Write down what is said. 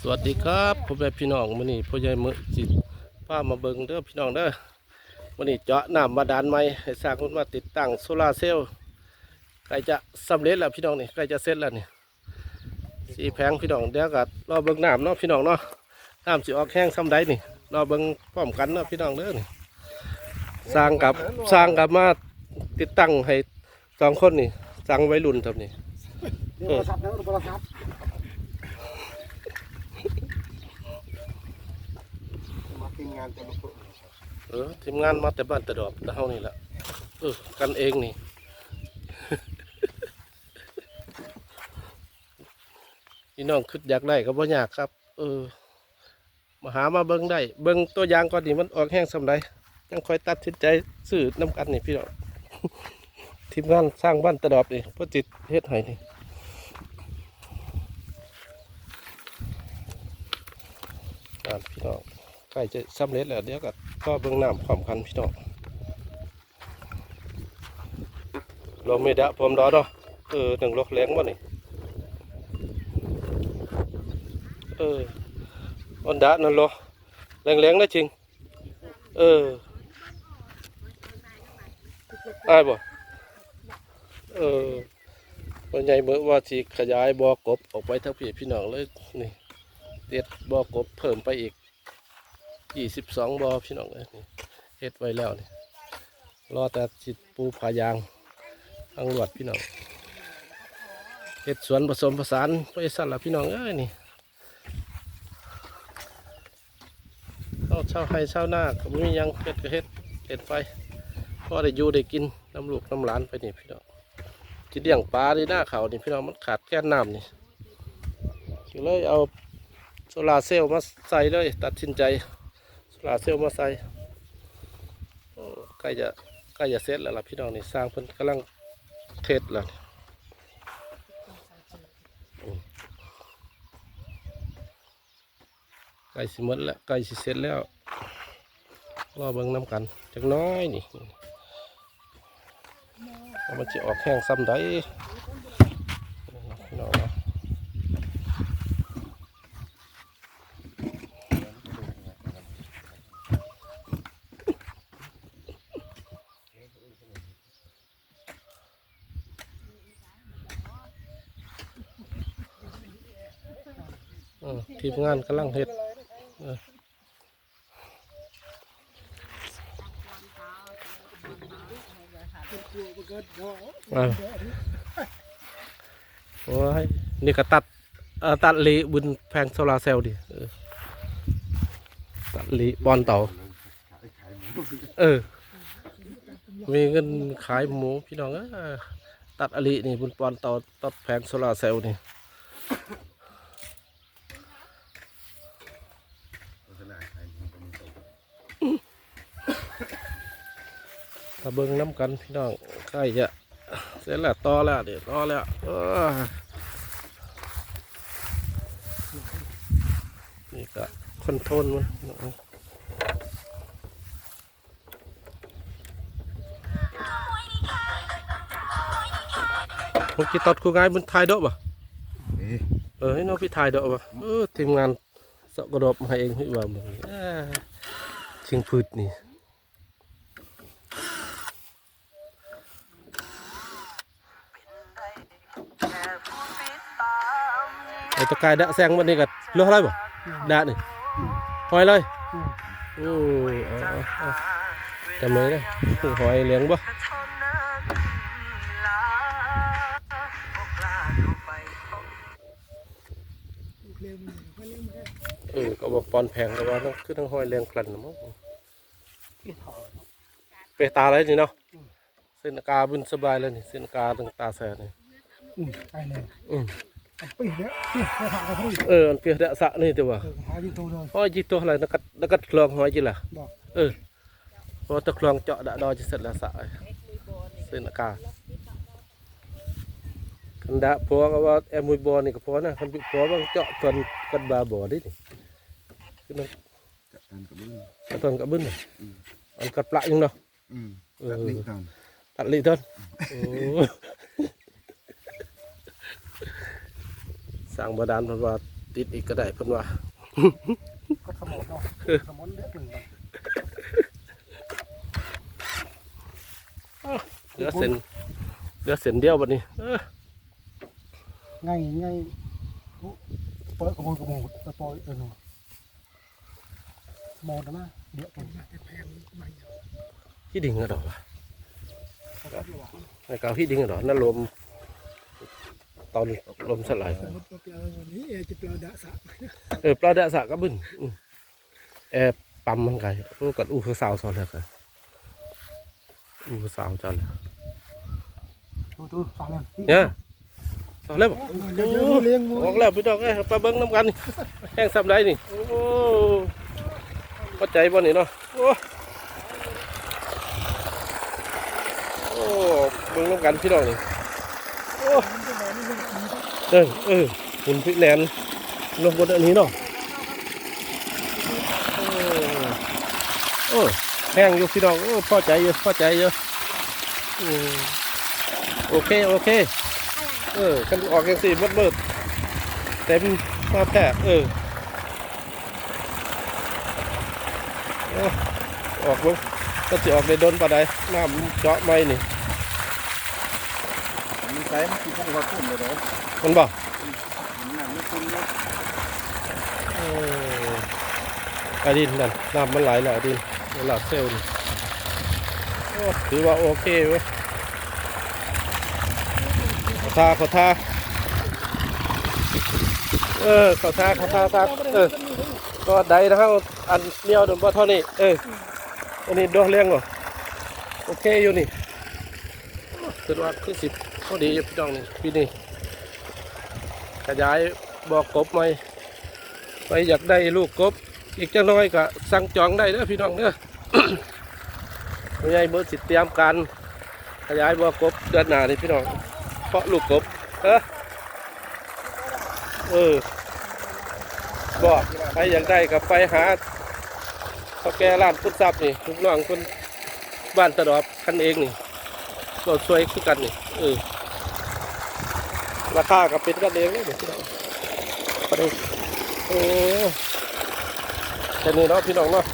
สวัสดีครับผมเป็นพี่น้องมื้อนี้พ่อใหญ่มือจิตพามาเบิงเด้อพี่น้องเด้อมื้อนี้เจาะน้ำบาดาลใหม่ให้สร้างคนมาติดตั้งโซลาร์เซลล์ใกล้จะสำเร็จแล้วพี่น้องนี่ใกล้จะเสร็จแล้วนี่สีแผงพี่น้องเดี๋ยวก็รอเบิงน้ำเนาะพี่น้องเนาะน้ำสิออกแห้งซ้ำใดนี่รอเบิงพร้อมกันเนาะพี่น้องเด้อนี่สร้างกับสร้างกับมาติดตั้งให้สองคนนี่สร้างไว้รุ่นทำนี่โทรศัพท์แล้วโทรศัพท์มาทีม งานจะมาพูดเออทีมงานมาแต่บ้านแต่ดอกแต่เฮานี่แหละเออกันเองนี่ พี่น้องคิดอยากได้ก็บ่ยากครับ เออมาหามาเบิ่งได้เบิ่งตัวยางก่อนนี่มันออกแห้งสำไรยังคอยตัดสินใจซื้อน้ำกันนี่พี่น้องทีมงานสร้างบ้านตะดอบนี่พ่อจิตเฮ็ดให้นี่พี่น้อง ใกล้จะสำเร็จแล้วเดี๋ยวก็ก็เบิ่งน้ำพร้อมกันพี่น้องลมไม่ดะพร้อมดอเนาะเออหนึ่งลกแรงบ่นี่เอออันดะนั่นเหรอแรงๆนะจริง เออได้บ่เออวันใหญ่เมื่อว่าสิขยายบ่อกบออกไปทั้งพี่พี่น้องเลยนี่เด็ดบ่อกบเพิ่มไปอีก ยี่สิบสองบอพี่น้องเอ้ยนี่เฮ็ดไว้แล้วนี่รอแต่จิตปูผายางทางหลวดพี่น้องเฮ็ดสวนผสมผสานไปสั่นละพี่น้องเอ้ยนี่เอาเช่าให้เช่าหน้าก็บ่มียังเฮ็ดก็เฮ็ดเฮ็ดไปพอได้อยู่ได้กินน้ำลูกน้ำหลานไปนี่พี่น้องจิเลี้ยงปลาที่หน้าเขานี่พี่น้องมันขาดแก้นน้ำนี่ก็เลยเอาโซลาเซลล์มาใส่เลยตัดสินใจ ลาเซลมาใส่ใกล้จะใกล้จะเสร็จแล้วล่ะพี่น้องนี่สร้างเพิ่นกำลังเทสแล้วใกล้สิหมดแล้วใกล้สิเสร็จแล้วรอเบิ่งน้ำกันจักน้อยนี่มันจะออกแห้งซ้ำใดพี่น้องเนาะ เออ ทีมงานกำลังเฮ็ดโอ้ยนี่ก็ตัดตัดลีบุญแพงโซลาเซลล์ดิตัดลีบอลเต่าเออ มีเงินขายหมูพี่น้องอตัดอลีนี่บุญปอนเต่าตัดแผงโซลาเซลล์นี่ ตะเบิงน้ำกันพี่น้องใกล้จะเสร็จแล้วต่อแล้วเดี๋ยวต่อแล้วเอ้อนี่ก็คอนโทรลมันเมื่อกี้ตอดกูง่ายบนทายเดอกป่ะเออให้น้องพี่ทายเดอกป่ะเออทีมงานสกระดบมาให้เองที่ว่ามึงเอ้อชิงพืชนี่ ตะกายดะแซงวันนี้ก็เลือกอะไรบ่ดะนี่หอยเลยโอ้ยเอาเอาเอาจำเลยนะหอยเลี้ยงบ่เออก็บอกปอนแพงแต่ว่าต้องคือทั้งหอยเลี้ยงกลั่นนะมั้งเปตาอะไรนี่เนาะเส้นกาบุญสบายเลยนี่เส้นกาตั้งตาแสนี่อืมไปเลยอืม ปีเนี้ยปีไปหากันที่เอออันเปียดะสะนี่ตัวว่าหาที่ตัวเลยหอยจีตัวอะไรนักกัดนักกัดคลองห้อยจีล่ะบอกเออเพราะตะคลองเจาะดะดอจะเสร็จแล้วสะเส้นอากาศคันดะพอก็ว่าแอมมุยบอลนี่ก็พอนะคันพอว่าเจาะตอนกันบาบ่อดินี่คือมันจัดการกับมึงตอนกับบึ้นน่ะอันกัดปลายังเนาะอืมตัดลิงตอนตัดลิต้นโอ้ ร้างบาดาลเพราะว่าติดอีกก็ได้เพิ่นว่าก็สมอนเนาะสมอนเล็กหนึ่งเหลือเส้นเหลือเส้นเดียวบัดนี้เออง่ายง่ายปล่อยกระโมงกระโมงไปปล่อยเออหนูมองนะเดี๋ยวกันที่ดิ่งกระดอกวะไอ้กาวที่ดิ่งกระดอกนั่นลม ตอนลมสลายสมมติว่าเปล่าวันนี้เอจะเปล่าดะสะเออปลาเดะสะก็บึ้นอืมแอร์ปั๊มมันไกอู้กัดอู้คือสาวซอนเลยกันอู้คือสาวจอนเลยดูดูสามเลยเนี่ยสอนแล้วบ่เดี๋ยวเลี้ยงมูออกแล้วพี่น้องเอ้ยไปเบิ้งน้ำกันนี่แห้งซ้ำได้นี่โอ้เข้าใจบ่นี่เนาะโอ้โอ้เบิ้งน้ำกันพี่น้องนี่โอ้ เออเออหุ่นพี่แหลนลงบนอันนี้เนาะโอ้โอ้แห้งอยู่พี่น้องโอ้พอใจอยู่พอใจอยู่อืมโอเค โอเค เออกันออกยังสี่มืดมืดเต็มมาแพร่เออออกลุงก็จะออกในดนปะไดน้ำเจาะไม่นี่ ใช้มันคือพวกเราทุ่มเลยเด้อมันบอกน้ำมันคุ้มเนาะอาดินนั่นน้ำมันไหลแหล้วอาดินเวลาเซลล์ถือว่าโอเคเว้ยขอทาขอทาเออขอทาขอทาทาเออก็ได้นะครับอันเดียวเดิมว่าเท่านี้เอออันนี้ดอกเลี้ยงเหรอโอเคอยู่นี่ คือว่าคือสิบพอดีพี่น้องนี่ปีนี้ขยายบอกกบไหมไปอยากได้ลูกกบ อีกจังน้อยก็สั่งจองได้เด้อพี่น้องเด้อไม่ใช่เบอร์สิเตรียมการขยายบอกกบเดือนหน้านี่พี่น้องเพราะลูกกบเออเออบอกใครอยากได้กับไปหาเขาแก่ร้านพุทธทรัพย์นี่ลูกน้องคนบ้านตะดอบคันเองนี่ ก็ช่วยคือกันนี่เออราคากับเป็นกันเองเลยพี่น้องไปดูโอ้แค่นี้เนาะพี่น้องเนาะ